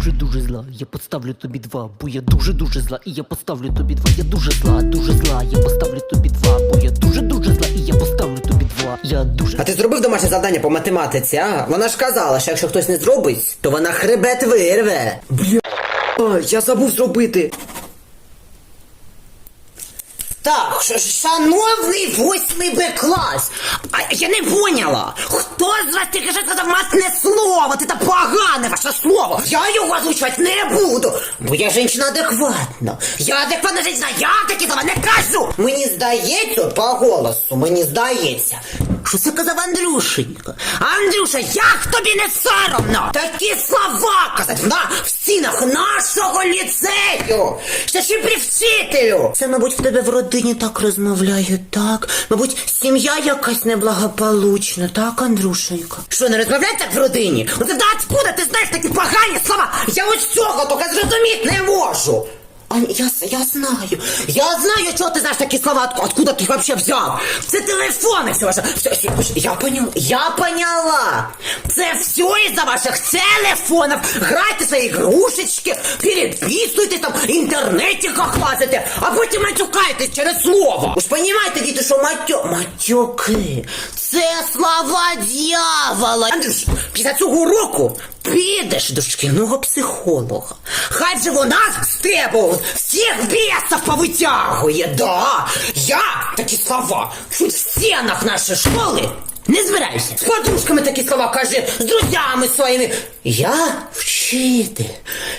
дуже-дуже зла, я поставлю тобі два, бо я дуже-дуже зла, і я поставлю тобі два, я дуже зла, дуже зла, я поставлю тобі два, бо я дуже-дуже зла, і я поставлю тобі два. Я дуже А ти зробив домашнє завдання по математиці, а? Вона ж казала, що якщо хтось не зробить, то вона хребет вирве. Бля, я забув зробити. Так, шановний восьмий Б клас, а я не поняла, хто з вас тільки що сказав матне слово, це погане ваше слово. Я його озвучувати не буду, бо я жінка адекватна. Я адекватна жінка, я такі слова не кажу. Мені здається, по голосу, мені здається, що це казав Андрюшенька. Андрюша, як тобі не соромно? Такі слова казати на в стінах нашого ліцею. Ще ще при вчителю. Це, мабуть, в тебе в родині так розмовляють, так? Мабуть, сім'я якась неблагополучна, так, Андрюшенька? Що, не розмовляють так в родині? Ну да откуда ти знаєш такі погані слова? Я ось цього тільки зрозуміти не можу. А, я, я знаю. Я знаю, чого ти знаєш такі слова, откуда ти їх вообще взяв. Це телефони все ваше. Все, я поняла. Я поняла. Це все із-за ваших телефонів. Грайте свої ігрушечки, переписуйте там, інтернеті хахлазите, а потім матюкаєтесь через слово. Ви ж понімаєте, діти, що матю... матюки. Це слова дьявола. Андрюш, після цього уроку підеш до шкільного психолога. Хай же вона з тебе всіх бісів повитягує, да. Я такі слова чуть в стінах нашої школи не збираюся. З подружками такі слова кажи, з друзями своїми. Я вчитель.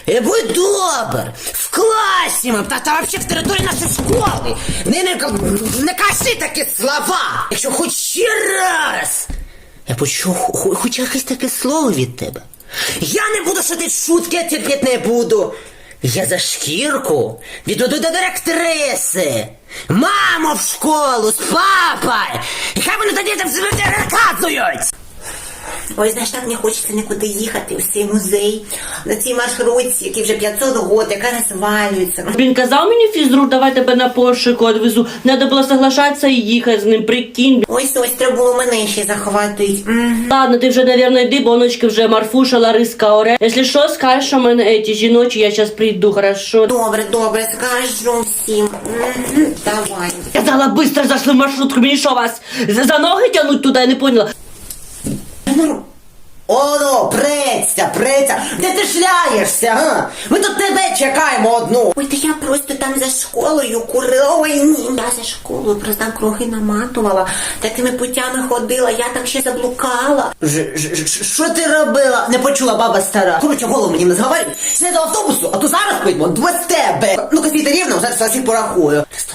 І будь добр, в класі ми, та, та вообще в території нашої школи. Не, не, не кажи такі слова. Якщо хоч ще раз я почув хоч якесь таке слово від тебе. Я не буду шутити шутки, я терпіти не буду. Я за шкірку відведу до директриси. Мамо в школу з папа! І хай вони тоді там звертають! Ой, знаєш, так не хочеться нікуди їхати у цей музей, на цій маршрутці, який вже 500 років, яка розвалюється. Він казав мені фізрук, давай тебе на Поршику відвезу. Надо було соглашатися і їхати з ним, прикинь. Ось ось треба було мене ще захватить. Ладно, ти вже, наверно, йди, боночки вже Марфуша, Лариска, Оре. Якщо що, скажеш, що мене эти жіночі, я зараз прийду, хорошо? Добре, добре, скажу всім. Давай. Казала, быстро зайшли в маршрутку, мені що вас за, ноги тянуть туди, я не поняла. Оно, преться, преться, де ти шляєшся, га? Ми тут тебе чекаємо одну. Ой, та я просто там за школою курила, ой, ні. Я за школою просто там круги наматувала, такими путями ходила, я там ще заблукала. Що ти робила? Не почула баба стара. Короче, голову мені не зговорюй. Сідай до автобусу, а то зараз поїдемо без тебе. Ну-ка, стійте рівно, зараз всіх порахую. 100,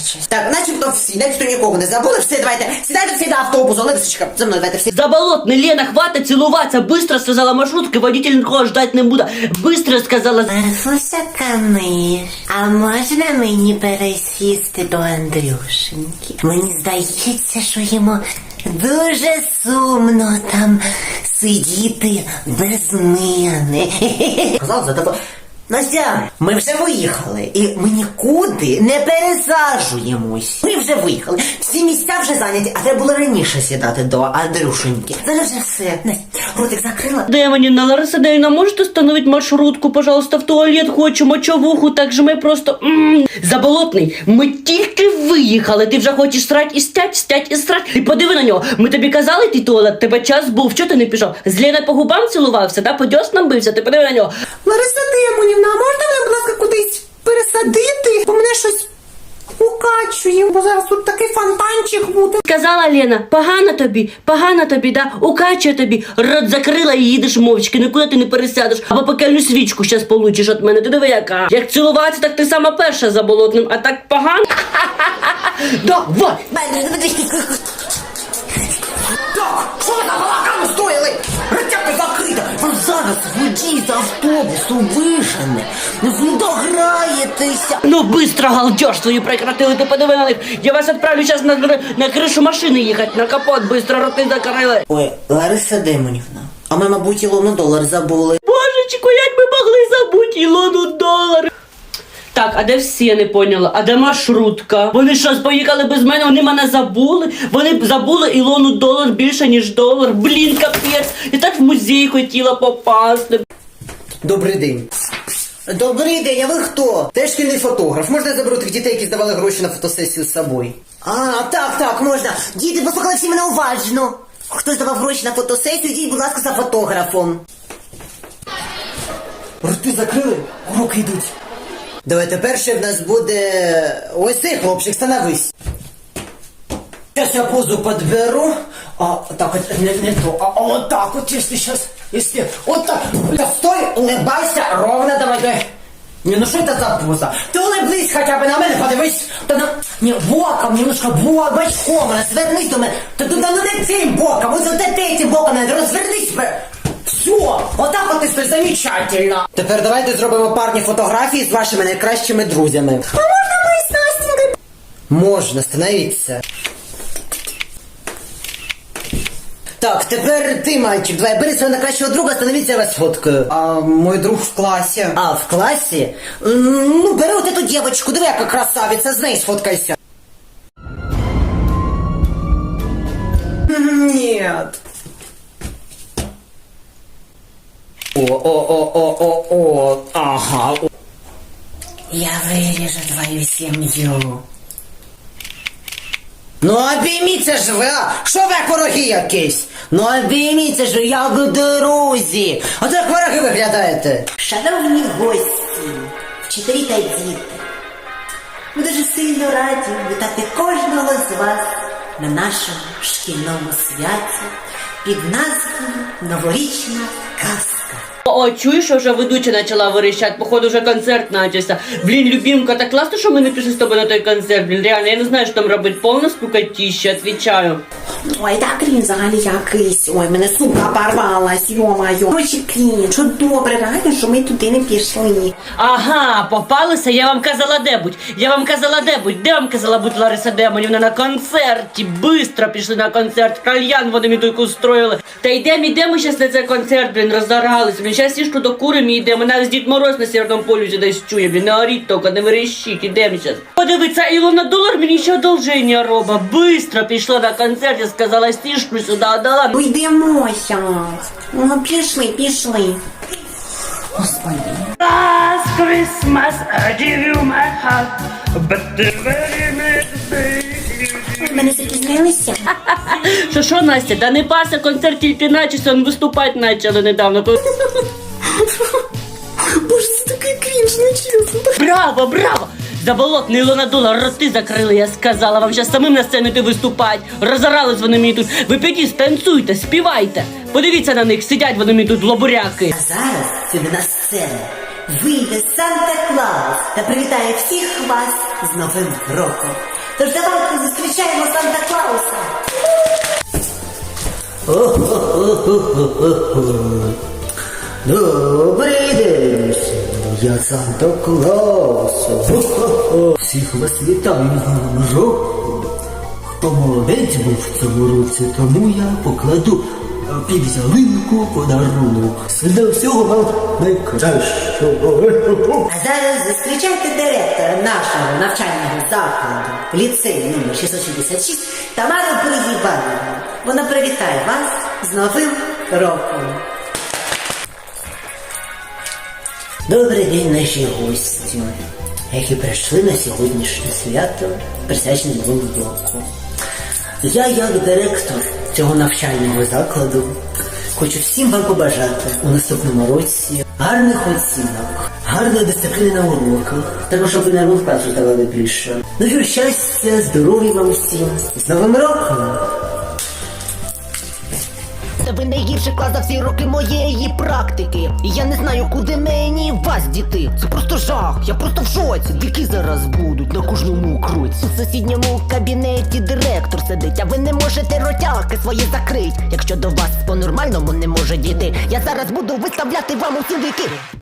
3, 4, 5, 6. Так, начебто всі, начебто нікого не забули. Все, давайте, сідайте всі до автобусу, Лисичка, за мною, давайте всі. Заболотный, Лена, хватит целоваться, быстро сказала маршрутка, водитель никого ждать не буду. Быстро сказала. Марфуся Камиш, а можна мені пересісти до Андрюшеньки? Мені здається, що йому дуже сумно там сидіти без мене. Казав за тебе. Настя, ми вже виїхали, і ми нікуди не пересаджуємось. Ми вже виїхали. Всі місця вже зайняті, а треба було раніше сідати до Андрюшеньки. Зараз вже все. Настя, ротик закрила. Демонина, Лариса Дейна, можете остановить маршрутку, пожалуйста, в туалет хочу, мочовуху, так же ми просто... м Заболотний, ми тільки виїхали, ти вже хочеш срать і стять, стять і срать. Ти подиви на нього, ми тобі казали ти туалет, тебе час був, чого ти не пішов? З Леною по губам цілувався, да, по дьоснам бився, ти подиви на нього. Лариса Демонівна, а можна мене, будь ласка, кудись пересадити? Бо мене щось укачує, бо зараз тут такий фонтанчик буде. Сказала Лена, погано тобі, погано тобі, да, укачує тобі, рот закрила і їдеш мовчки, нікуди ти не пересядеш, або пекельну свічку щас получиш від мене, ти диви яка. Як цілуватися, так ти сама перша за болотним, а так погано. Давай! Так, що ви з автобусу вижене. Ви дограєтеся. Ну, быстро галдеж свою прекратили, ти подиви на них. Я вас відправлю зараз на, на кришу машини їхати, на капот, быстро роти закрили. Ой, Лариса Демонівна, а ми, мабуть, Ілону долар забули. Божечко, як ми могли забути Ілону долар? Так, а де всі я не поняла? А де маршрутка? Вони що, поїхали без мене? Вони мене забули? Вони забули Ілону долар більше, ніж долар. Блін, капець. Я так в музей хотіла попасти. Добрий день. Добрий день, а ви хто? Теж шкільний фотограф. Можна я заберу тих дітей, які здавали гроші на фотосесію з собою? А, так, так, можна. Діти, послухали всі мене уважно. Хто здавав гроші на фотосесію, йдіть, будь ласка, за фотографом. Рти закрили, уроки йдуть. Давайте перше в нас буде ось цей хлопчик, становись. Сейчас я позу подберу. А, так, вот, не, не то. А, а вот так вот, если сейчас, если... Вот так. Да, стой, улыбайся, ровно давай, давай. Не, ну что это за поза? Ты улыбнись хотя бы на мене, подивись. Та на... Не, боком, немножко бок, бочком, розвернись до мене. Та туди ну не цим боком, ось от цим боком, не розвернись. Все, отак от і стой, замечательно. Тепер давайте зробимо парні фотографії з вашими найкращими друзями. А можна ми з Настенькою? Можна, становіться. Так, тепер ти, мальчик, давай, бери свого найкращого друга, становіться я вас фоткаю. А мой друг в класі. А, в класі? М, Ну, бери от эту девочку, диви, яка красавиця, з нею сфоткайся. Нет. О, о, о, о, о, о, ага. Я виріжу твою сім'ю. Ну обійміться ж ви, а? Що ви вороги якісь? Ну обійміться ж як друзі. А то як вороги виглядаєте. Шановні гості, вчителі та діти, ми дуже сильно раді вітати кожного з вас на нашому шкільному святі під назвою Новорічна казка. О, чуєш, що вже ведуча почала верещати, походу вже концерт почався. Блін, любімка, так класно, що ми не пішли з тобою на той концерт. Блін, реально, я не знаю, що там робити. Повна скукотіща, відвічаю. Ой, так він взагалі якийсь. Ой, мене сумка порвалась, йо-моє. Короче, Клін, що добре, реально, що ми туди не пішли. Ага, попалися, я вам казала де будь. Я вам казала де будь. Де вам казала будь Лариса Демонівна на концерті. Бистро пішли на концерт. Кальян вони мені тут устроїли. Та йдемо, йдемо щас на цей концерт, блін, розорались. Блін, щас сішку до курим і йдемо. Навіть Дід Мороз на Сєвєрному полюсі десь чує. Блін, не оріть тільки, не верещіть, ідемо щас. Подивиться, Ілона Долар мені ще одолження робить. Бистро пішла на концерт і сказала, сішку сюди, дала. Ну йдемо щас. Ну, пішли, пішли. Господи. Last Christmas I gave you my heart, but the very next day you Ми запізнилися? Що що, Настя, да не паса концерт тільки начався, он виступати почали недавно. Браво, браво! Заболотний Лонадола, роти закрили, я сказала. Вам зараз самим на сцену йти виступать. Розорались вони мені тут. Ви підіть, станцюйте, співайте. Подивіться на них, сидять вони мені тут лобуряки. А зараз сюди на сцену вийде Санта Клаус та привітає всіх вас з Новим роком. Тож давайте зустрічаємо Санта Клауса. Добрий день, я Санта Клаус. Всіх вас вітаю з Новим роком. Хто молодець був в цьому році, тому я покладу е, під ялинку подарунок. Для всього вам найкращого. А зараз зустрічайте директора нашого навчального закладу, ліцею номер 666 Тамару Поїбановну. Вона привітає вас з Новим роком. Добрий день, наші гості, які прийшли на сьогоднішнє свято, присвячене Новому року. Я, як директор цього навчального закладу, хочу всім вам побажати у наступному році гарних оцінок, гарної дисципліни на уроках, також щоб ви нерву працю давали більше. Ну і щастя, здоров'я вам всім. З Новим роком! Це ви найгірший клас за всі роки моєї практики. І я не знаю, куди мені вас діти. Це просто жах, я просто в шоці. Дики зараз будуть на кожному кроці. У сусідньому кабінеті директор сидить, а ви не можете ротяки свої закрить. Якщо до вас по-нормальному не може діти, я зараз буду виставляти вам усі вики.